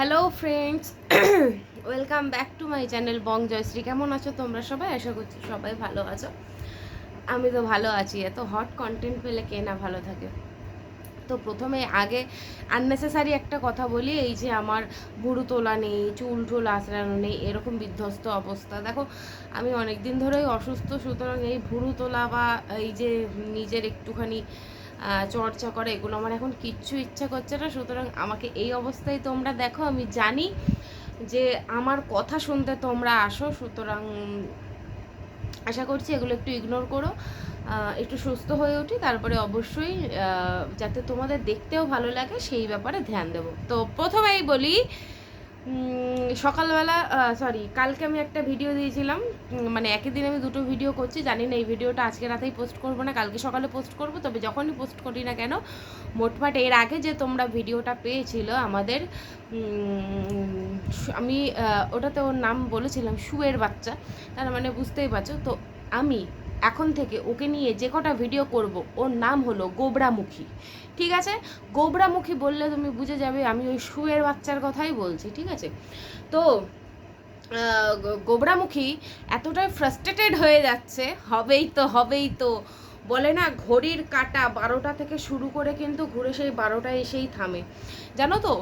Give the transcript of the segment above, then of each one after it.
Hello friends welcome back to my channel bong Jayashree কেমন আছো তোমরা সবাই? আশা করছি সবাই ভালো আছো। আমি তো ভালো আছি। এত হট কন্টেন্ট পেলে কে না ভালো থাকে? তো প্রথমে আগে আননেসেসারি একটা কথা বলি। এই যে আমার ভুরু তোলা নেই, চুল টুল আঁচড়ানো নেই, এরকম বিধ্বস্ত অবস্থা। দেখো, আমি অনেক দিন ধরেই অসুস্থ, সুতরাং এই ভুরু তোলা বা এই যে নিজের একটুখানি চর্চা করে, এগুলো আমার এখন কিচ্ছু ইচ্ছা করছে না। সুতরাং আমাকে এই অবস্থায় তোমরা দেখো, আমি জানি যে আমার কথা শুনতে তোমরা আসো। সুতরাং আশা করছি এগুলো একটু ইগনোর করো একটু সুস্থ হয়ে উঠি। তারপরে অবশ্যই যাতে তোমাদের দেখতেও ভালো লাগে, সেই ব্যাপারে ধ্যান দেবো। তো প্রথমেই বলি সকালবেলা সরি কালকে আমি একটা ভিডিও দিয়েছিলাম। মানে একই দিন আমি দুটো ভিডিও করছি। জানি না এই ভিডিওটা আজকে রাতেই পোস্ট করব না, কালকে সকালে পোস্ট করব। তবে যখনই পোস্ট করি না কেন মোটমাট এর আগে যে তোমরা ভিডিওটা পেয়েছিল আমাদের আমি ওটাতে ওর নাম বলেছিলাম শুয়ের বাচ্চা। তার মানে বুঝতেই পারছ? তো আমি এখন থেকে ওকে নিয়ে যে কটা ভিডিও করব, ওর নাম হলো গোবরামুখী। ঠিক আছে? গোবরামুখী বললে তুমি বুঝে যাবে, আমি ওই শুয়ের বাচ্চার কথাই বলছি, ঠিক আছে? তো গোবরামুখী এতটাই ফ্রাস্ট্রেটেড হয়ে যাচ্ছে, হবেই তো হবেই তো। বলে না, ঘড়ির কাটা বারোটা থেকে শুরু করে কিন্তু ঘুরে সেই বারোটায় এসেই থামে। জানো তো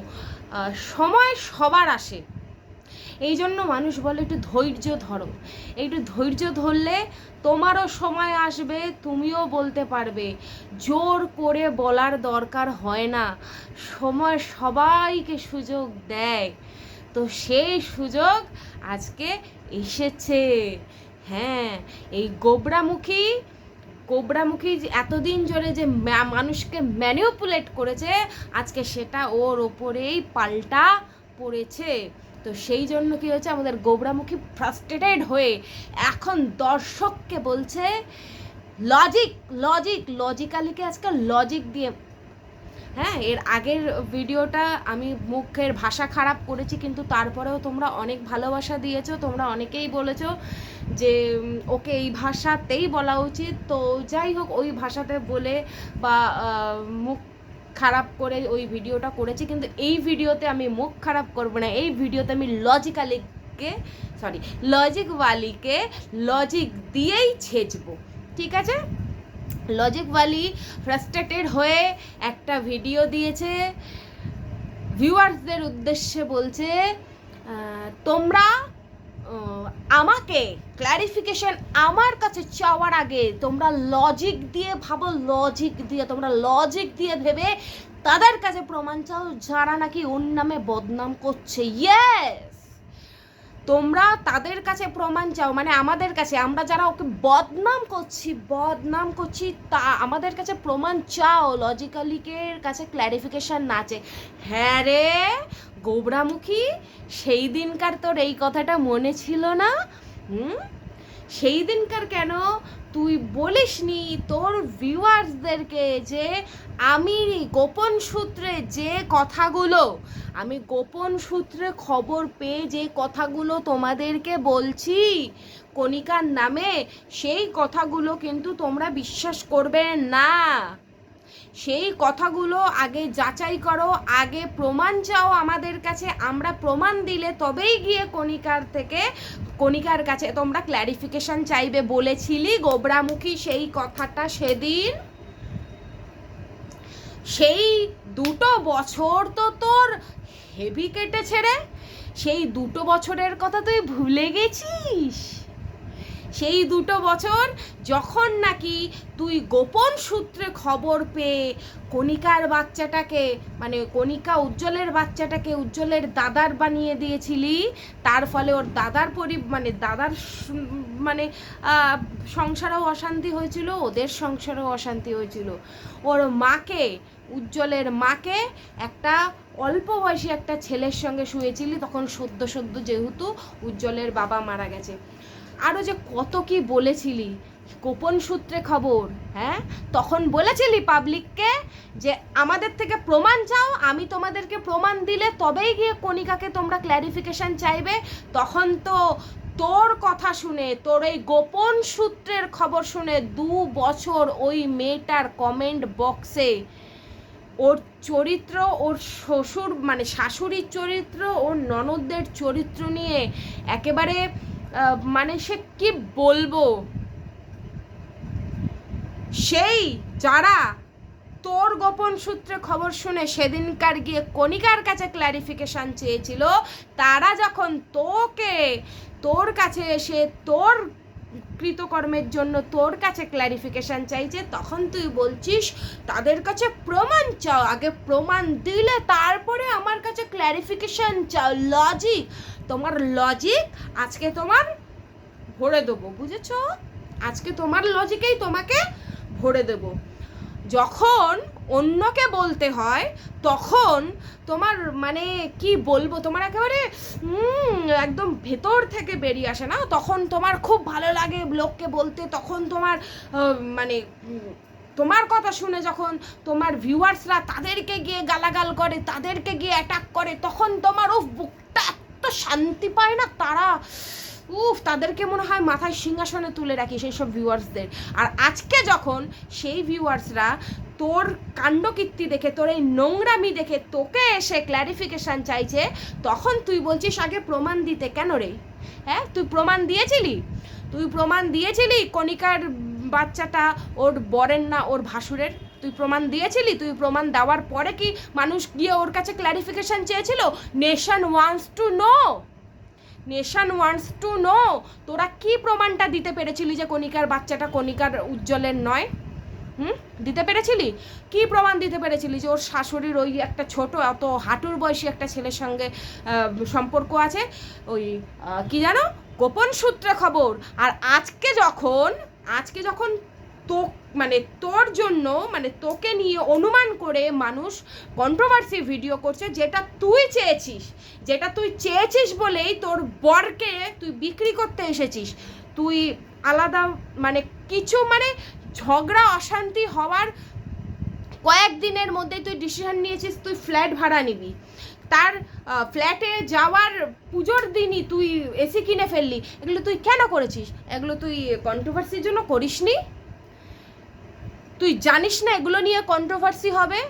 সময় সবার আসে। এই জন্য মানুষ বলে একটু ধৈর্য ধরো। একটু ধৈর্য ধরলে তোমারও সময় আসবে, তুমিও বলতে পারবে। জোর করে বলার দরকার হয় না। সময় সবাইকে সুযোগ দেয়। তো সেই সুযোগ আজকে এসেছে। হ্যাঁ এই গোবরামুখী কোবরামুখী এতদিন জোরে যে মানুষকে ম্যানিপুলেট করেছে, আজকে সেটা ওর ওপরেই পাল্টা পড়েছে। তো সেই জন্য কি হয়েছে, আমাদের গোবরামুখী ফ্রাস্ট্রেটেড হয়ে এখন দর্শককে বলছে লজিক লজিক লজিক্যালিকে আজকে লজিক দিয়ে হ্যাঁ এর আগের ভিডিওটা আমি মুখের ভাষা খারাপ করেছি, কিন্তু তারপরেও তোমরা অনেক ভালোবাসা দিয়েছ, তোমরা অনেকেই বলেছ যে ওকে এই ভাষাতেই বলা উচিত। তো যাই হোক, ওই ভাষাতে বলে বা মুখ খারাপ করে ওই ভিডিওটা করেছি, কিন্তু এই ভিডিওতে আমি মুখ খারাপ করব না। এই ভিডিওতে আমি লজিক্যালিকে সরি লজিকওয়ালিকে লজিক দিয়েই ছেচবো, ঠিক আছে? লজিকওয়ালি ফ্রাস্ট্রেটেড হয়ে একটা ভিডিও দিয়েছে ভিউয়ার্সদের উদ্দেশ্যে বলছে তোমরা আমাকে ক্ল্যারিফিকেশন আমার কাছে চাওয়ার আগে তোমরা লজিক দিয়ে ভাবো লজিক দিয়ে, তোমরা লজিক দিয়ে ভেবে তাদের কাছে প্রমাণ চাও যারা নাকি ওর নামে বদনাম করছে। ইয়েস তোমরা তাদের কাছে প্রমাণ চাও মানে আমাদের কাছে, আমরা যারা ওকে বদনাম করছি বদনাম করছি, তা আমাদের কাছে প্রমাণ চাও লজিক্যালিকের কাছে ক্ল্যারিফিকেশান না চেয়ে হ্যাঁ রে, গোবরামুখী, সেই দিনকার তোর এই কথাটা মনে ছিল না? হুম? সেই দিনকার কেন? তুই বলিসনি, তোর ভিউয়ার্সদেরকে যে আমি গোপন সূত্রে যে কথাগুলো, আমি গোপন সূত্রে খবর পেয়ে যে কথাগুলো তোমাদেরকে বলছি, কণিকার নামে, সেই কথাগুলো কিন্তু তোমরা বিশ্বাস করবে না। সেই কথাগুলো আগে যাচাই করো, আগে প্রমাণ চাও আমাদের কাছে, আমরা প্রমাণ দিলে তবেই গিয়ে কণিকার থেকে, কণিকার কাছে তোমরা ক্ল্যারিফিকেশন চাইবে। বলেছিলি গোবরামুখী সেই কথাটা সেদিন। সেই দুটো বছর তো তোর হেভি কেটেছে রে। সেই দুটো বছরের কথা তুই ভুলে গেছিস। সেই দুটো বছর যখন নাকি তুই গোপন সূত্রে খবর পেয়ে কণিকার বাচ্চাটাকে মানে কণিকা উজ্জ্বলের বাচ্চাটাকে উজ্জ্বলের দাদার বানিয়ে দিয়েছিলি, তার ফলে ওর দাদার পরি মানে দাদার মানে সংসারেও অশান্তি হয়েছিল, ওদের সংসারেও অশান্তি হয়েছিল। ওর মাকে, উজ্জ্বলের মাকে একটা অল্প বয়সী একটা ছেলের সঙ্গে শুয়েছিলি, তখন সদ্য সদ্য যেহেতু উজ্জ্বলের বাবা মারা গেছে। আরও যে কত কি বলেছিলি, গোপন সূত্রে খবর হ্যাঁ? তখন বলেছিলি পাবলিককে যে, আমাদের থেকে প্রমাণ চাও, আমি তোমাদেরকে প্রমাণ দিলে তবেই গিয়ে কণিকাকে তোমরা ক্ল্যারিফিকেশন চাইবে। তখন তো তোর কথা শুনে, তোর এই গোপন সূত্রের খবর শুনে দু বছর ওই মেয়েটার কমেন্ট বক্সে ওর চরিত্র, ওর শ্বশুর মানে শাশুড়ির চরিত্র, ওর ননদদের চরিত্র নিয়ে একেবারে মানে সে কি বলব? সেই যারা তোর গোপন সূত্রে খবর শুনে সেদিনকার গিয়ে কণিকার কাছে ক্ল্যারিফিকেশন চেয়েছিল, তারা যখন তোকে, তোর কাছে এসে তোর কৃতকর্মের জন্য তোর কাছে ক্ল্যারিফিকেশন চাইছে, তখন তুই বলছিস, তাদের কাছে প্রমাণ চাও, আগে প্রমাণ দিলে তারপরে আমার কাছে ক্ল্যারিফিকেশন চাও লজিক তোমার লজিক আজকে তোমার ভরে দেবো, বুঝেছ? আজকে তোমার লজিকেই তোমাকে ভরে দেবো। যখন অন্যকে বলতে হয়, তখন তোমার মানে কি বলব, তোমার একেবারে একদম ভেতর থেকে বেরিয়ে আসে না? তখন তোমার খুব ভালো লাগে লোককে বলতে, তখন তোমার মানে তোমার কথা শুনে যখন তোমার ভিউয়ার্সরা তাদেরকে গিয়ে গালাগাল করে, তাদেরকে গিয়ে অ্যাটাক করে, তখন তোমার বুকটা এত শান্তি পায় না তারা। উফ, তাদেরকে মনে হয় মাথায় সিংহাসনে তুলে রাখি সেই সব ভিউয়ার্সদের আর আজকে যখন সেই ভিউয়ার্সরা তোর কাণ্ডকীর্তি দেখে, তোর এই নোংরামি দেখে তোকে এসে ক্ল্যারিফিকেশান চাইছে, তখন তুই বলছিস, আগে প্রমাণ দিতে কেন রে? হ্যাঁ তুই প্রমাণ দিয়েছিলি? তুই প্রমাণ দিয়েছিলি কণিকার বাচ্চাটা ওর বরের না, ওর ভাসুরের? তুই প্রমাণ দিয়েছিলি? তুই প্রমাণ দেওয়ার পরে কি মানুষ গিয়ে ওর কাছে ক্ল্যারিফিকেশান চেয়েছিল? Nation wants to know nation wants to know তোরা কি প্রমাণটা দিতে পেরেছিলি যে কণিকার বাচ্চাটা কণিকার উজ্জ্বলের নয়? হুম? দিতে পেরেছিলি? কি প্রমাণ দিতে পেরেছিলি যে ওর শাশুড়ির ওই একটা ছোট, অত হাঁটুর বয়সী একটা ছেলের সঙ্গে সম্পর্ক আছে? ওই কি জানো? গোপন সূত্রে খবর। আর আজকে যখন আজকে যখন তো মানে তোর জন্য মানে তোকে নিয়ে অনুমান করে মানুষ কন্ট্রোভার্সি ভিডিও করছে, যেটা তুই চেয়েছিস, যেটা তুই চেয়েছিস বলেই তোর বরকে তুই বিক্রি করতে এসেছিস। তুই আলাদা মানে কিছু মানে ঝগড়া, অশান্তি হওয়ার কয়েকদিনের মধ্যে তুই ডিসিশন নিয়েছিস, তুই ফ্ল্যাট ভাড়া নিবি। তার ফ্ল্যাটে যাওয়ার পুজোর দিনই তুই এসি কিনে ফেললি। এগুলো তুই কেন করেছিস? এগুলো তুই কন্ট্রোভার্সির জন্য করিসনি? তুই জানিস না এগুলো নিয়ে কন্ট্রোভার্সি হবে?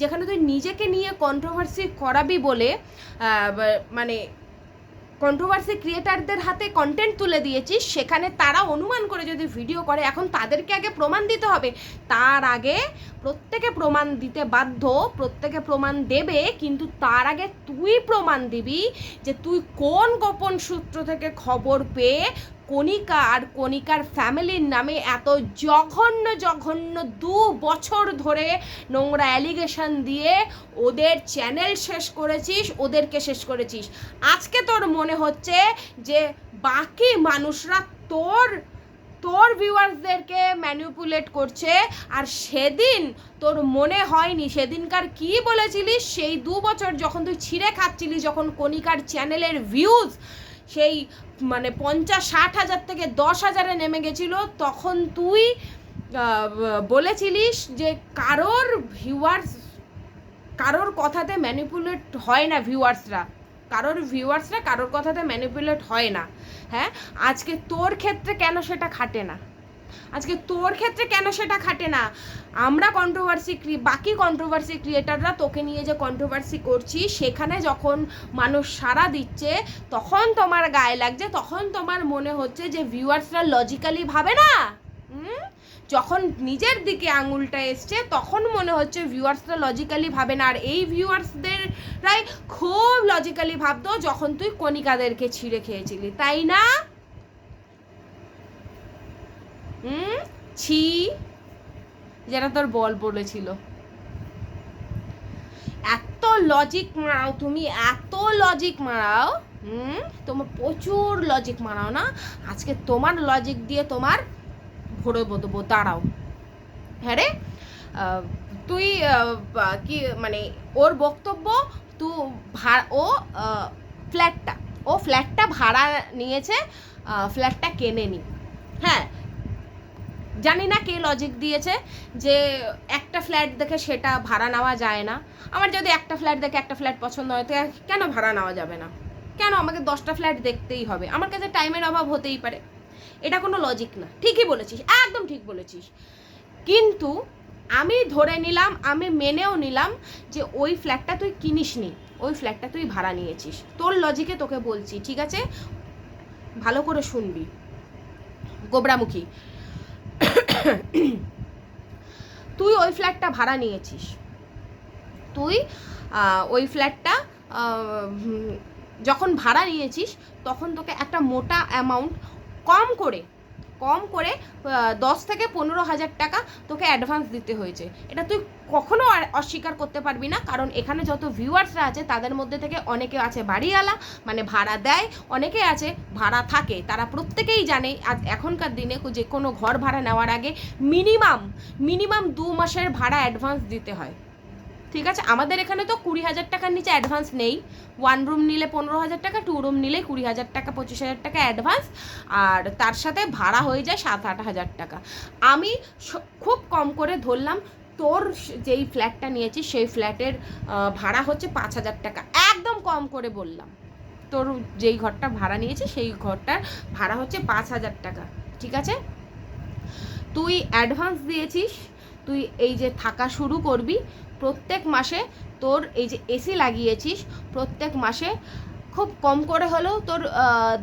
যেখানে তুই নিজেকে নিয়ে কন্ট্রোভার্সি করাবি বলে মানে কন্ট্রোভার্সি ক্রিয়েটারদের হাতে কন্টেন্ট তুলে দিয়েছিস, সেখানে তারা অনুমান করে যদি ভিডিও করে, এখন তাদেরকে আগে প্রমাণ দিতে হবে। তার আগে প্রত্যেকে প্রমাণ দিতে বাধ্য, প্রত্যেকে প্রমাণ দেবে, কিন্তু তার আগে তুই প্রমাণ দিবি যে তুই কোন গোপন সূত্র থেকে খবর পেয়ে কণিকা আর কণিকার ফ্যামিলির নামে এত জঘন্য জঘন্য দু বছর ধরে নোংরা অ্যালিগেশন দিয়ে ওদের চ্যানেল শেষ করেছিস, ওদেরকে শেষ করেছিস। আজকে তোর মনে হচ্ছে যে বাকি মানুষরা তোর তোর ভিউয়ার্সদেরকে ম্যানিপুলেট করছে, আর সেদিন তোর মনে হয়নি, সেদিনকার কি বলেছিলিস? সেই দু বছর যখন তুই ছিঁড়ে খাচ্ছিলিস যখন কণিকার চ্যানেলের ভিউজ সেই মানে পঞ্চাশ, ষাট হাজার থেকে দশ হাজারে নেমে গেছিল। তখন তুই বলেছিলিস যে কারোর ভিউয়ার্স কারোর কথাতে ম্যানিপুলেট হয় না ভিউয়ার্সরা কারোর ভিউয়ার্সরা কারোর কথাতে ম্যানিপুলেট হয় না। হ্যাঁ? আজকে তোর ক্ষেত্রে কেন সেটা খাটে না? আজকে তোর ক্ষেত্রে কেন সেটা খাটে না? আমরা কন্ট্রোভার্সি বাকি কন্ট্রোভার্সি ক্রিয়েটাররা তোকে নিয়ে যে কন্ট্রোভার্সি করছি, সেখানে যখন মানুষ সাড়া দিচ্ছে, তখন তোমার গায়ে লাগছে, তখন তোমার মনে হচ্ছে যে ভিউয়ার্সরা লজিক্যালি ভাবে না। যখন নিজের দিকে আঙুলটা এসছে, তখন মনে হচ্ছে ভিউয়ার্সরা লজিক্যালি ভাবে না। আর এই ভিউয়ার্সদেররাই খুব লজিক্যালি ভাবতো যখন তুই কণিকাদেরকে ছিঁড়ে খেয়েছিলি, তাই না হুম ছি, যেটা তোর বল বলেছিল। এত লজিক মারাও তুমি, এত লজিক মারাও, হুম? তোমার প্রচুর লজিক মারাও না? আজকে তোমার লজিক দিয়ে তোমার ভরে দেবো দাঁড়াও। হ্যাঁ রে? তুই কি মানে ওর বক্তব্য, তু ভাড়া ও ফ্ল্যাটটা ও ফ্ল্যাটটা ভাড়া নিয়েছে ফ্ল্যাটটা কেনেনি হ্যাঁ? জানি না কে লজিক দিয়েছে যে একটা ফ্ল্যাট দেখে সেটা ভাড়া নেওয়া যায় না। আমার যদি একটা ফ্ল্যাট দেখে একটা ফ্ল্যাট পছন্দ হয়, তো কেন ভাড়া নেওয়া যাবে না? কেন আমাকে দশটা ফ্ল্যাট দেখতেই হবে? আমার কাছে টাইমের অভাব হতেই পারে। এটা কোনো লজিক না। ঠিকই বলেছিস, একদম ঠিক বলেছিস। কিন্তু আমি ধরে নিলাম, আমি মেনেও নিলাম যে ওই ফ্ল্যাটটা তুই কিনিস নি, ওই ফ্ল্যাটটা তুই ভাড়া নিয়েছিস। তোর লজিকে তোকে বলছি, ঠিক আছে? ভালো করে শুনবি। গোবরামুখী তুই ওই ফ্ল্যাটটা ভাড়া নিয়েছিস। তুই ওই ফ্ল্যাটটা যখন ভাড়া নিয়েছিস, তখন তোকে একটা মোটা অ্যামাউন্ট কম করে কম করে দশ থেকে পনেরো হাজার টাকা তোকে অ্যাডভান্স দিতে হয়েছে। এটা তুই কখনো আর অস্বীকার করতে পারবি না, কারণ এখানে যত ভিউয়ার্সরা আছে, তাদের মধ্যে থেকে অনেকে আছে বাড়িওয়ালা মানে ভাড়া দেয়, অনেকে আছে ভাড়া থাকে। তারা প্রত্যেকেই জানে, আজ এখনকার দিনে যে কোনো ঘর ভাড়া নেওয়ার আগে মিনিমাম মিনিমাম দু মাসের ভাড়া অ্যাডভান্স দিতে হয়। ঠিক আছে? আমাদের এখানে তো কুড়ি হাজার টাকার নিচে অ্যাডভান্স নেই। ওয়ান রুম নিলে পনেরো হাজার টাকা টু রুম নিলে কুড়ি হাজার টাকা, পঁচিশ হাজার টাকা অ্যাডভান্স আর তার সাথে ভাড়া হয়ে যায় সাত আট হাজার টাকা। আমি খুব কম করে ধরলাম। তোর যেই ফ্ল্যাটটা নিয়েছিস, সেই ফ্ল্যাটের ভাড়া হচ্ছে পাঁচ হাজার টাকা। একদম কম করে বললাম। তোর যেই ঘরটা ভাড়া নিয়েছিস, সেই ঘরটার ভাড়া হচ্ছে পাঁচ হাজার টাকা। ঠিক আছে? তুই অ্যাডভান্স দিয়েছিস, তুই এই যে থাকা শুরু করবি প্রত্যেক মাসে তোর এই যে এসি লাগিয়েছিস, প্রত্যেক মাসে খুব কম করে হলেও তোর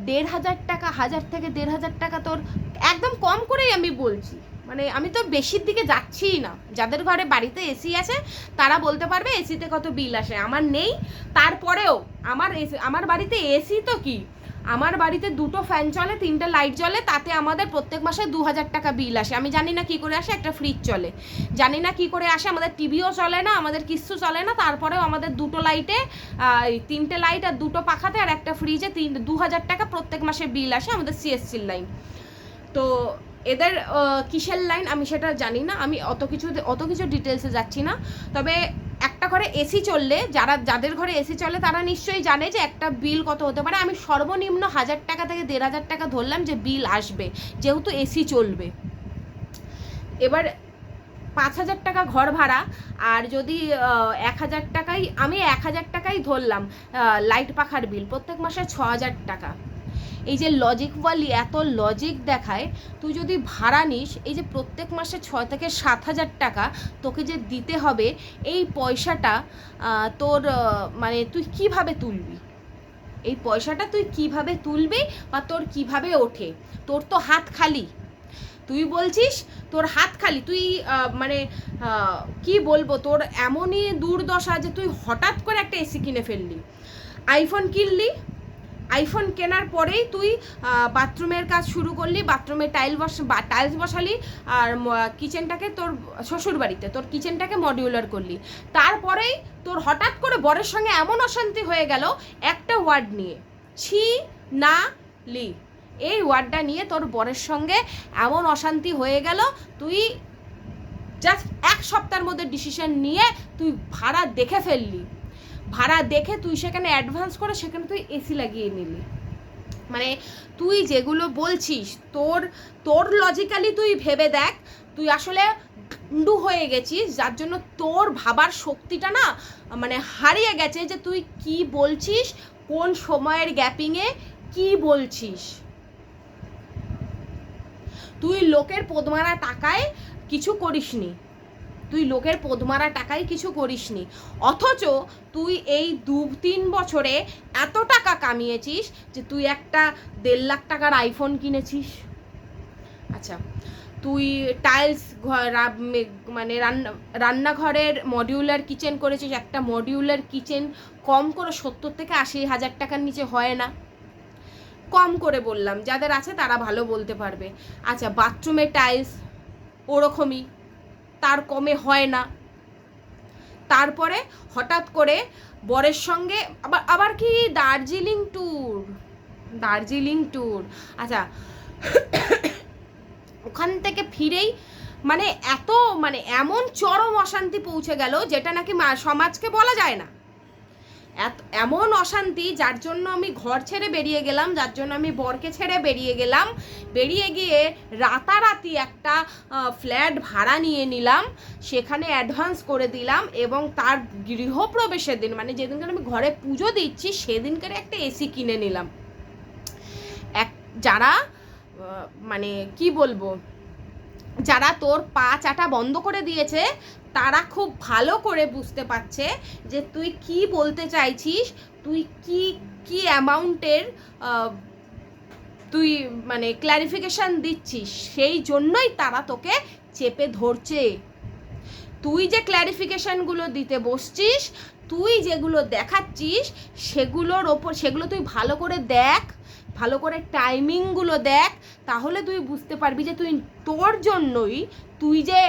দেড় হাজার টাকা, হাজার থেকে দেড় হাজার টাকা তোর একদম কম করেই আমি বলছি। মানে আমি তো বেশির দিকে যাচ্ছিই না। যাদের ঘরে বাড়িতে এসি আছে, তারা বলতে পারবে এসিতে কত বিল আসে। আমার নেই, তারপরেও আমার এসি আমার বাড়িতে এসি তো কি? আমার বাড়িতে দুটো ফ্যান চলে, তিনটে লাইট জ্বলে, তাতে আমাদের প্রত্যেক মাসে দু হাজার টাকা বিল আসে। আমি জানি না কি করে আসে, একটা ফ্রিজ চলে। জানি না কি করে আসে, আমাদের টিভিও চলে না, আমাদের কিচ্ছু চলে না, তারপরেও আমাদের দুটো লাইটে তিনটে লাইট আর দুটো পাখাতে আর একটা ফ্রিজে তিন দু হাজার টাকা প্রত্যেক মাসে বিল আসে আমাদের সিএসসির লাইন তো এদের কিসের লাইন আমি সেটা জানি না, আমি অত কিছু অত কিছু ডিটেলসে যাচ্ছি না। তবে একটা ঘরে এসি চললে, যারা, যাদের ঘরে এসি চলে তারা নিশ্চয়ই জানে যে একটা বিল কত হতে পারে। আমি সর্বনিম্ন হাজার টাকা থেকে দেড় হাজার টাকা ধরলাম যে বিল আসবে, যেহেতু এসি চলবে। এবার পাঁচ হাজার টাকা ঘর ভাড়া, আর যদি এক হাজার টাকাই, আমি এক হাজার টাকাই ধরলাম লাইট পাখার বিল প্রত্যেক মাসে ছ হাজার টাকা। এই যে লজিক ওয়ালি, এত লজিক দেখায়, তুই যদি ভাড়া নিস, এই যে প্রত্যেক মাসে ছয় থেকে সাত হাজার টাকা তোকে যে দিতে হবে, এই পয়সাটা তোর মানে তুই কীভাবে তুলবি? এই পয়সাটা তুই কীভাবে তুলবি বা তোর কীভাবে ওঠে? তোর তো হাত খালি। তুই বলছিস তোর হাত খালি, তুই মানে কি বলব, তোর এমনই দুর্দশা যে তুই হঠাৎ করে একটা এসি কিনে ফেললি। আইফোন কিনলি আইফোন কেনার পরেই তুই বাথরুমের কাজ শুরু করলি, বাথরুমে টাইল বস টাইলস বসালি, আর কিচেনটাকে তোর শ্বশুর বাড়িতে তোর কিচেনটাকে মডিউলার করলি। তারপরেই তোর হঠাৎ করে বরের সঙ্গে এমন অশান্তি হয়ে গেল, একটা ওয়ার্ড নিয়ে, ছি, না, লি। এই ওয়ার্ডটা নিয়ে তোর বরের সঙ্গে এমন অশান্তি হয়ে গেল, তুই জাস্ট এক সপ্তাহের মধ্যে ডিসিশন নিয়ে তুই ভাড়া দেখে ফেললি। ভাড়া দেখে তুই সেখানে অ্যাডভান্স করে সেখানে তুই এসি লাগিয়ে নিলি। মানে তুই যেগুলো বলছিস, তোর তোর লজিক্যালি তুই ভেবে দেখ, তুই আসলে ডু হয়ে গেছিস, যার জন্য তোর ভাবার শক্তিটা না মানে হারিয়ে গেছে যে তুই কি বলছিস, কোন সময়ের গ্যাপিংয়ে কি বলছিস। তুই লোকের পদমারা টাকায় কিছু করিসনি। তুই লোকের পদমারা টাকায় কিছু করিসনি। অথচ তুই এই দু তিন বছরে এত টাকা কামিয়েছিস যে তুই একটা দেড় লাখ টাকার আইফোন কিনেছিস। আচ্ছা তুই টাইলস মানে রান্না রান্নাঘরের মডিউলার কিচেন করেছিস, একটা মডিউলার কিচেন কম করে সত্তর থেকে আশি হাজার টাকার নিচে হয় না। কম করে বললাম, যাদের আছে তারা ভালো বলতে পারবে। আচ্ছা বাথরুমে টাইলস ওরকমই। তার কমে হয় না। তারপরে হঠাৎ করে বরের সঙ্গে আবার আবার কি দার্জিলিং ট্যুর? দার্জিলিং ট্যুর। আচ্ছা ওখান থেকে ফিরেই মানে এত মানে এমন চরম অশান্তি পৌঁছে গেল যেটা নাকি সমাজকে বলা যায় না। এত, এমন অশান্তি, যার জন্য আমি ঘর ছেড়ে বেরিয়ে গেলাম, যার জন্য আমি বরকে ছেড়ে বেরিয়ে গেলাম। বেরিয়ে গিয়ে রাতারাতি একটা ফ্ল্যাট ভাড়া নিয়ে নিলাম, সেখানে অ্যাডভান্স করে দিলাম এবং তার গৃহপ্রবেশের দিন মানে যেদিনকার আমি ঘরে পুজো দিচ্ছি, সেদিনকার একটা এসি কিনে নিলাম। এক, যারা মানে কি বলব, যারা তোর পা চাটা বন্ধ করে দিয়েছে তারা খুব ভালো করে বুঝতে পারছে যে তুই কি বলতে চাইছিস, তুই কি কি অ্যামাউন্টের তুই মানে ক্ল্যারিফিকেশন দিচ্ছিস, সেই জন্যই তারা তোকে চেপে ধরছে। তুই যে ক্ল্যারিফিকেশনগুলো দিতে বসছিস, তুই যেগুলো দেখাচ্ছিস, সেগুলোর ওপর, সেগুলো তুই ভালো করে দেখ, ভালো করে টাইমিংগুলো দেখ, তাহলে তুই বুঝতে পারবি যে তুই, তোর জন্যই তুই যে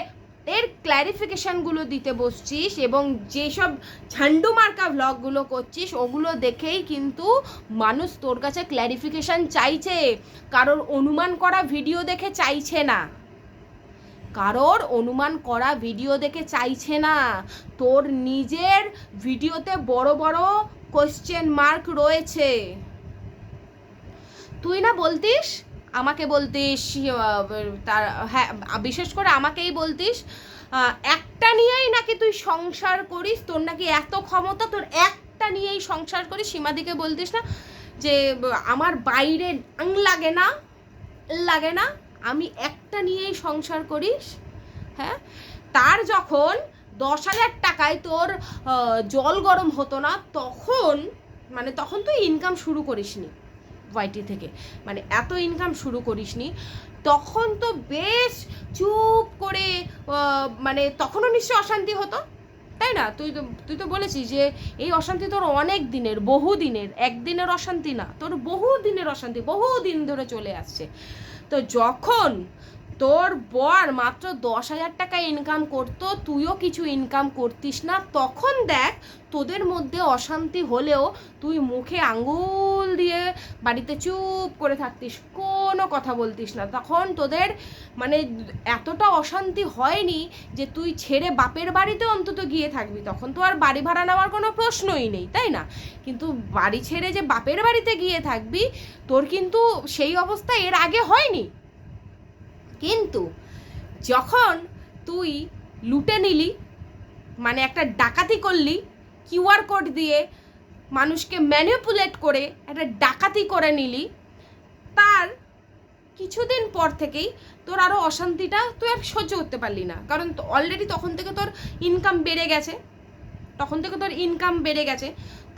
ক্ল্যারিফিকেশানগুলো দিতে বসছিস এবং যেসব ঝান্ডু মার্কা ভ্লগগুলো করছিস, ওগুলো দেখেই কিন্তু মানুষ তোর কাছে ক্ল্যারিফিকেশান চাইছে। কারোর অনুমান করা ভিডিও দেখে চাইছে না। কারোর অনুমান করা ভিডিও দেখে চাইছে না। তোর নিজের ভিডিওতে বড় বড় কোশ্চেন মার্ক রয়েছে। তুই না বলতিস? আমাকে বলতিস তার হ্যাঁ বিশেষ করে আমাকেই বলতিস একটা নিয়েই নাকি তুই সংসার করিস? তোর নাকি এত ক্ষমতা, তোর একটা নিয়েই সংসার করিস? সীমাদিকে বলতিস না যে, আমার বাইরে লাগে না লাগে না, আমি একটা নিয়েই সংসার করিস? হ্যাঁ? তার যখন দশ হাজার টাকায় তোর জল গরম হতো না, তখন মানে তখন তুই ইনকাম শুরু করিসনি। ওয়াইটি থেকে। মানে এত ইনকাম শুরু করিস নি তখন তো বেশ চুপ করে মানে তখনও নিশ্চয় অশান্তি হতো? তাই না? তুই তো তুই তো বলেছিস যে এই অশান্তি তোর অনেক দিনের, বহু দিনের, একদিনের অশান্তি না, তোর বহু দিনের অশান্তি, বহু দিন ধরে চলে আসছে। তো যখন তোর বর মাত্র দশ হাজার টাকা ইনকাম করতো, তুইও কিছু ইনকাম করতিস না। তখন দেখ, তোদের মধ্যে অশান্তি হলেও তুই মুখে আঙ্গুল দিয়ে বাড়িতে চুপ করে থাকতিস, কোনো কথা বলতিস না। তখন তোদের মানে এতটা অশান্তি হয়নি যে তুই ছেড়ে বাপের বাড়িতে অন্তত গিয়ে থাকবি। তখন তো আর বাড়ি ভাড়া নেওয়ার কোনো প্রশ্নই নেই, তাই না? কিন্তু বাড়ি ছেড়ে যে বাপের বাড়িতে গিয়ে থাকবি, তোর কিন্তু সেই অবস্থা এর আগে হয়নি। কিন্তু যখন তুই লুটে নিলি মানে একটা ডাকাতি করলি কিউআর কোড দিয়ে মানুষকে ম্যানিপুলেট করে একটা ডাকাতি করে নিলি, তার কিছুদিন পর থেকেই তোর আরও অশান্তিটা তুই আর সহ্য করতে পারলি না। কারণ অলরেডি তখন থেকে তোর ইনকাম বেড়ে গেছে। তখন থেকে তোর ইনকাম বেড়ে গেছে।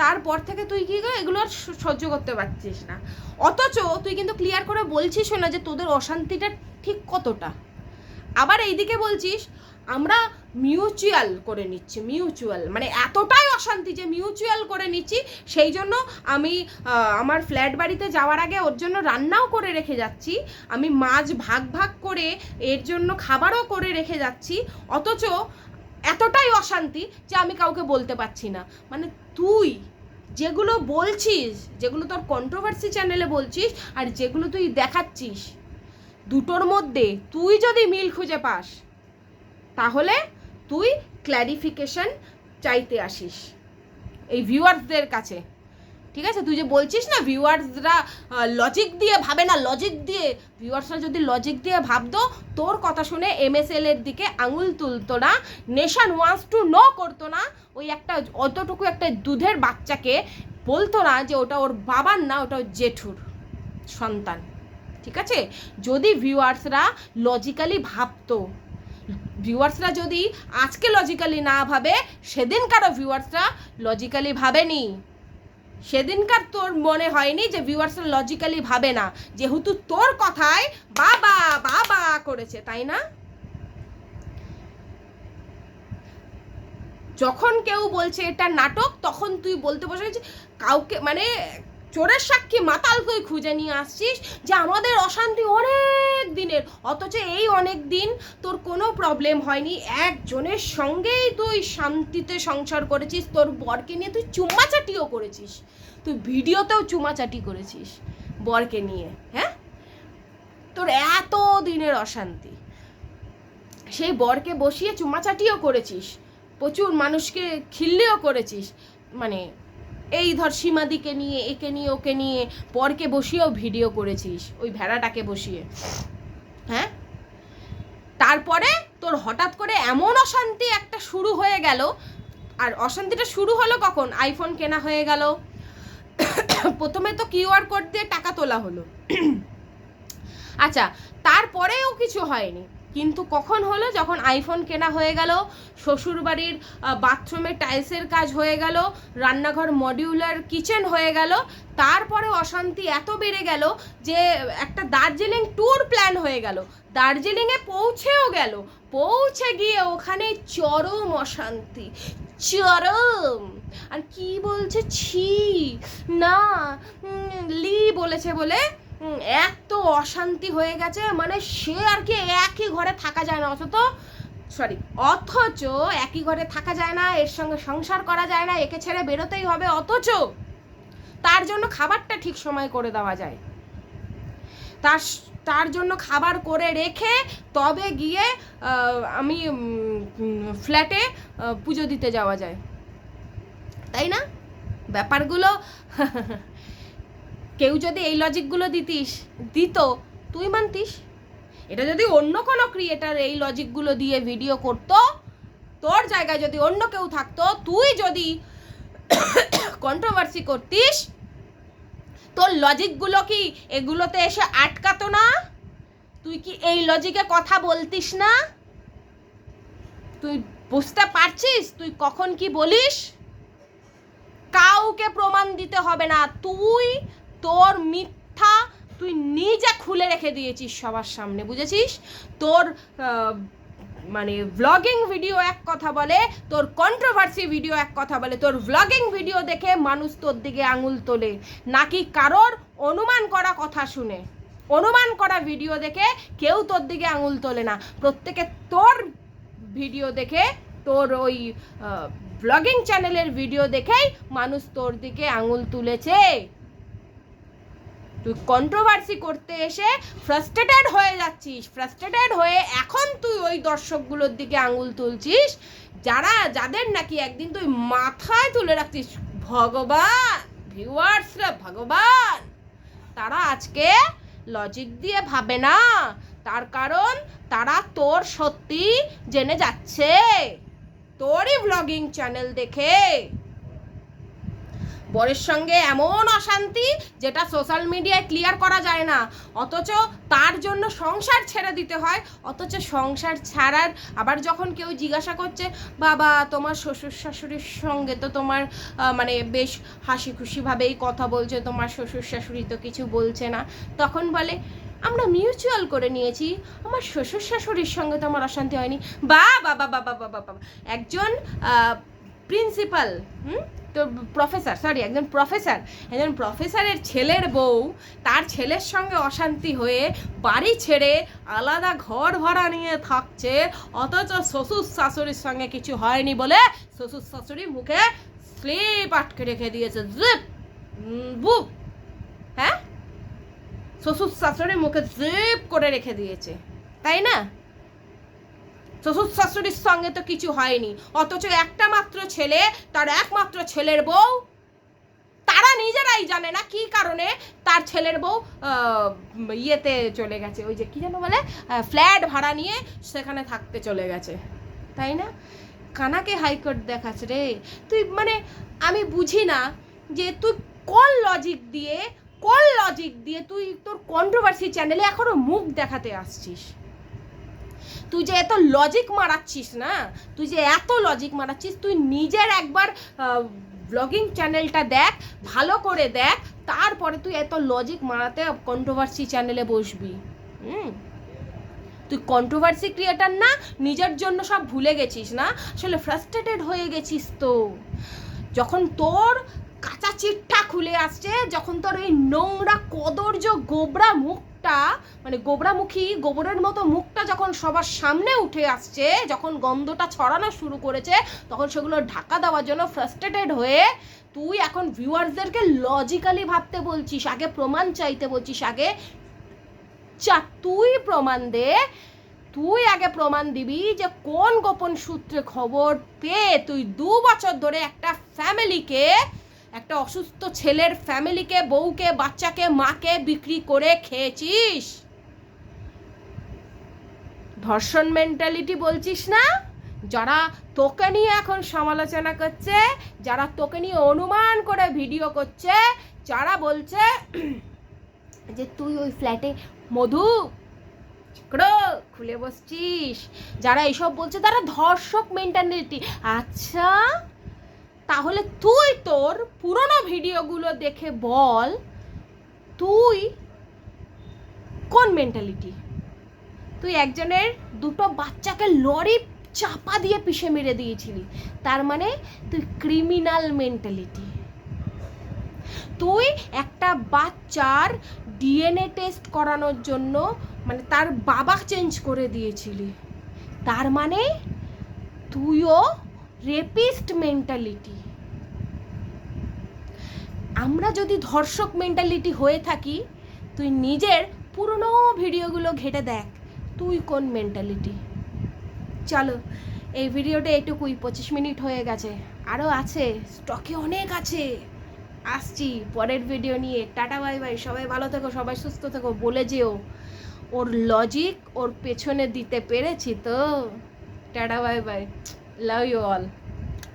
তারপর থেকে তুই কি এগুলো আর সহ্য করতে পারছিস না। অথচ তুই কিন্তু ক্লিয়ার করে বলছিসও না যে তোদের অশান্তিটা ঠিক কতটা। আবার এইদিকে বলছিস, আমরা মিউচুয়াল করে নিচ্ছি মিউচুয়াল মানে এতটাই অশান্তি যে মিউচুয়াল করে নিচ্ছি, সেই জন্য আমি আমার ফ্ল্যাট বাড়িতে যাওয়ার আগে ওর জন্য রান্নাও করে রেখে যাচ্ছি। আমি মাছ ভাগ ভাগ করে এর জন্য খাবারও করে রেখে যাচ্ছি। অথচ এতটাই অশান্তি যে আমি কাউকে বলতে পারছি না। মানে তুই যেগুলো বলছিস, যেগুলো তোর কন্ট্রোভার্সি চ্যানেলে বলছিস আর যেগুলো তুই দেখাচ্ছিস, দুটোর মধ্যে তুই যদি মিল খুঁজে পাস, তাহলে তুই ক্ল্যারিফিকেশন চাইতে আসিস, এই ভিউয়ার্সদের কাছে। ঠিক আছে? তুই যে বলছিস না ভিউয়ার্সরা লজিক দিয়ে ভাবে না লজিক দিয়ে ভিউয়ার্সরা যদি লজিক দিয়ে ভাবতো, তোর কথা শুনে এমএসএল এর দিকে আঙুল তুলতো না নেশান ওয়ান্স টু নো করতো না, ওই একটা অতটুকু একটা দুধের বাচ্চাকে বলতো না যে ওটা ওর বাবার না, ওটা ওর জেঠুর সন্তান। ঠিক আছে? যদি ভিউয়ার্সরা লজিক্যালি ভাবতো ভিউয়ার্সরা যদি আজকে লজিক্যালি না ভাবে সেদিন সেদিনকারও ভিউয়ার্সরা লজিক্যালি ভাবেনি। সেদিনকার তোর মনে হয়নি যে ভিউয়ার্সরা লজিক্যালি ভাবে না? যেহেতু তোর কথায় বাবা বাবা করেছে, তাই না? যখন কেউ বলছে এটা নাটক, তখন তুই বলতে বসে কাউকে মানে চোরের সাক্ষী মাতাল তুই খুঁজে নিয়ে আসছিস যে আমাদের অশান্তি অনেক দিনের। অথচ এই অনেক দিন তোর কোনো প্রবলেম হয়নি। একজনের সঙ্গেই তুই শান্তিতে সংসার করেছিস, তোর বরকে নিয়ে তুই চুম্মাচাটিও করেছিস। তুই ভিডিওতেও চুমাচাটি করেছিস বরকে নিয়ে হ্যাঁ? তোর এত দিনের অশান্তি। সেই বরকে বসিয়ে চুমাচাটিও করেছিস, প্রচুর মানুষকে খিল্লিও করেছিস মানে এই ধর সীমাদিকে নিয়ে, একে নিয়ে, ওকে নিয়ে, পরকে বসিয়েও ভিডিও করেছিস, ওই ভেড়াটাকে বসিয়ে। হ্যাঁ? তারপরে তোর হঠাৎ করে এমন অশান্তি একটা শুরু হয়ে গেল, আর অশান্তিটা শুরু হলো কখন? আইফোন কেনা হয়ে গেল। প্রথমে তো কিউআর কোড দিয়ে টাকা তোলা হলো। আচ্ছা তারপরেও কিছু হয়নি। কিন্তু কখন হলো? যখন আইফোন কেনা হয়ে গেল, শ্বশুরবাড়ির বাথরুমের টাইলসের কাজ হয়ে গেল, রান্নাঘর মডিউলার কিচেন হয়ে গেল, তারপরে অশান্তি এত বেড়ে গেল যে, একটা দার্জিলিং ট্যুর প্ল্যান হয়ে গেল। দার্জিলিংয়ে পৌঁছেও গেল। পৌঁছে গিয়ে ওখানে চরম অশান্তি। চরম! আর কি বলছে? ছি! না! লি বলেছে বলে এত অশান্তি হয়ে গেছে মানে সে আর কি একই ঘরে থাকা যায় না, অথচ সরি অথচ একই ঘরে থাকা যায় না, এর সঙ্গে সংসার করা যায় না, একে ছেড়ে বেরোতেই হবে, অথচ তার জন্য খাবারটা ঠিক সময় করে দেওয়া যায়। তার তার জন্য খাবার করে রেখে তবে গিয়ে আমি ফ্ল্যাটে পুজো দিতে যাওয়া যায়। তাই না? ব্যাপারগুলো কেউ যদি এই লজিকগুলো দিতিস, দিত, তুই মানতিস? এটা যদি অন্য কোনো ক্রিয়েটার এই লজিকগুলো দিয়ে ভিডিও করতো, তোর জায়গায় যদি অন্য কেউ থাকতো, তুই যদি কন্ট্রোভার্সি করতিস, তোর লজিকগুলো কি এগুলোতে এসে আটকাতো না? তুই কি এই লজিকে কথা বলতিস না? তুই বুঝতে পারছিস? তুই কখন কি বলিস? কাউকে প্রমাণ দিতে হবে না। তুই তোর মিথ্যা তুই নিজে খুলে রেখে দিয়েছিস সবার সামনে, বুঝেছিস? তোর মানে ভ্লগিং ভিডিও এক কথা বলে, তোর কন্ট্রোভার্সি ভিডিও এক কথা বলে, তোর ভ্লগিং ভিডিও দেখে মানুষ তোর দিকে আঙুল তোলে, নাকি কারোর অনুমান করা কথা শুনে, অনুমান করা ভিডিও দেখে কেউ তোর দিকে আঙুল তোলে না? প্রত্যেকে তোর ভিডিও দেখে, তোর ওই ব্লগিং চ্যানেলের ভিডিও দেখেই মানুষ তোর দিকে আঙুল তুলেছে। তুই কন্ট্রোভার্সি করতে এসে ফ্রাস্ট্রেটেড হয়ে যাচ্ছিস ফ্রাস্ট্রেটেড হয়ে এখন তুই ওই দর্শকগুলোর দিকে আঙুল তুলছিস, যারা, যাদের নাকি একদিন তুই মাথায় তুলে রাখছিস, ভগবান ভিউয়ার্সরা ভগবান। তারা আজকে লজিক দিয়ে ভাবে না, তার কারণ তারা তোর সত্যি জেনে যাচ্ছে। তোরই ব্লগিং চ্যানেল দেখে। বরের সঙ্গে এমন অশান্তি যেটা সোশ্যাল মিডিয়ায় ক্লিয়ার করা যায় না অথচ তার জন্য সংসার ছেড়ে দিতে হয় অথচ সংসার ছাড়ার আবার যখন কেউ জিজ্ঞাসা করছে বাবা তোমার শ্বশুর শাশুড়ির সঙ্গে তো তোমার মানে বেশ হাসি খুশিভাবেই কথা বলছে তোমার শ্বশুর শাশুড়ি তো কিছু বলছে না তখন বলে আমরা মিউচুয়াল করে নিয়েছি আমার শ্বশুর শাশুড়ির সঙ্গে তো আমার অশান্তি হয়নি বা বাবা বাবা বাবা বাবা একজন প্রিন্সিপাল হুম তো প্রফেসর সরি একজন প্রফেসর একজন প্রফেসরের ছেলের বউ, তার ছেলের সঙ্গে অশান্তি হয়ে বাড়ি ছেড়ে আলাদা ঘর ভাড়া নিয়ে থাকছে, অথচ শ্বশুর শাশুড়ির সঙ্গে কিছু হয়নি বলে শ্বশুর শাশুড়ি মুখে স্লিপ আটকে রেখে দিয়েছে জিপ বুক হ্যাঁ? শ্বশুর শাশুড়ি মুখে জিপ করে রেখে দিয়েছে, তাই না? শ্বশুর শাশুড়ির সঙ্গে তো কিছু হয়নি। অথচ একটা মাত্র ছেলে, তার একমাত্র ছেলের বউ। তারা নিজেরাই জানে না কি কারণে তার ছেলের বউ ইয়েতে চলে গেছে। ওই যে কি যেন বলে ফ্ল্যাট ভাড়া নিয়ে সেখানে থাকতে চলে গেছে। তাই না? কানাকে হাইকোর্ট দেখাচ্ছে রে। তুই মানে আমি বুঝি না যে তুই কোন লজিক দিয়ে, কোন লজিক দিয়ে তুই তোর কন্ট্রোভার্সি চ্যানেলে এখনও মুখ দেখাতে আসছিস? তুই যে এত লজিক মারাচ্ছিস না? তুই যে এত লজিক মারাচ্ছিস, তুই নিজের একবার ব্লগিং চ্যানেলটা দেখ, ভালো করে দেখ, তারপরে তুই এত লজিক মারাতে কন্ট্রোভার্সি চ্যানেলে বসবি। হুম? তুই কন্ট্রোভার্সি ক্রিয়েটার না, নিজের জন্য সব ভুলে গেছিস না? আসলে ফ্রাস্ট্রেটেড হয়ে গেছিস তো। যখন তোর কাঁচা চিট্টা খুলে আসছে, যখন তোর এই নোংরা কদর্য গোবরা মুখটা মানে গোবরামুখী, গোবরের মতো মুখটা যখন সবার সামনে উঠে আসছে, যখন গন্ধটা ছড়ানো শুরু করেছে, তখন সেগুলো ঢাকা দেওয়ার জন্য ফ্রাস্ট্রেটেড হয়ে তুই এখন ভিউয়ার্সদেরকে লজিক্যালি ভাবতে বলছিস, আগে প্রমাণ চাইতে বলছিস, আগে চা তুই প্রমাণ দে, তুই আগে প্রমাণ দিবি যে কোন গোপন সূত্রে খবর পেয়ে তুই দু বছর ধরে একটা ফ্যামিলিকে একটা অসুস্থ ছেলের ফ্যামিলিকে, বউকে, বাচ্চাকে, মাকে বিক্রি করে খেয়েছিস? ধর্ষণ মেন্টালিটি বলছিস না? যারা তোকে নিয়ে এখন সমালোচনা করছে, যারা তোকে নিয়ে অনুমান করে ভিডিও করছে, যারা বলছে যে তুই ওই ফ্ল্যাটে মধু খুলে বসছিস, যারা এসব বলছে, তারা ধর্ষক মেন্টালিটি আচ্ছা তাহলে তুই তোর পুরনো ভিডিওগুলো দেখে বল, তুই কোন মেন্টালিটি তুই একজনের দুটো বাচ্চাকে লরি চাপা দিয়ে পিষে মেরে দিয়েছিলি, তার মানে তুই ক্রিমিনাল মেন্টালিটি তুই একটা বাচ্চার ডিএনএ টেস্ট করানোর জন্য মানে তার বাবা চেঞ্জ করে দিয়েছিলি, তার মানে তুইও রেপিস্ট মেন্টালিটি আমরা যদি ধর্ষক মেন্টালিটি হয়ে থাকি, তুই নিজের পুরনো ভিডিওগুলো ঘেটে দেখ, তুই কোন মেন্টালিটি চলো, এই ভিডিওটা এটুকুই, পঁচিশ মিনিট হয়ে গেছে। আরও আছে স্টকে অনেক আছে। আসছি, পরের ভিডিও নিয়ে। টাটা বাই বাই সবাই ভালো থেকো, সবাই সুস্থ থেকো, বলে যেও। ওর লজিক ওর পেছনে দিতে পেরেছি তো। Tata bye bye love you all.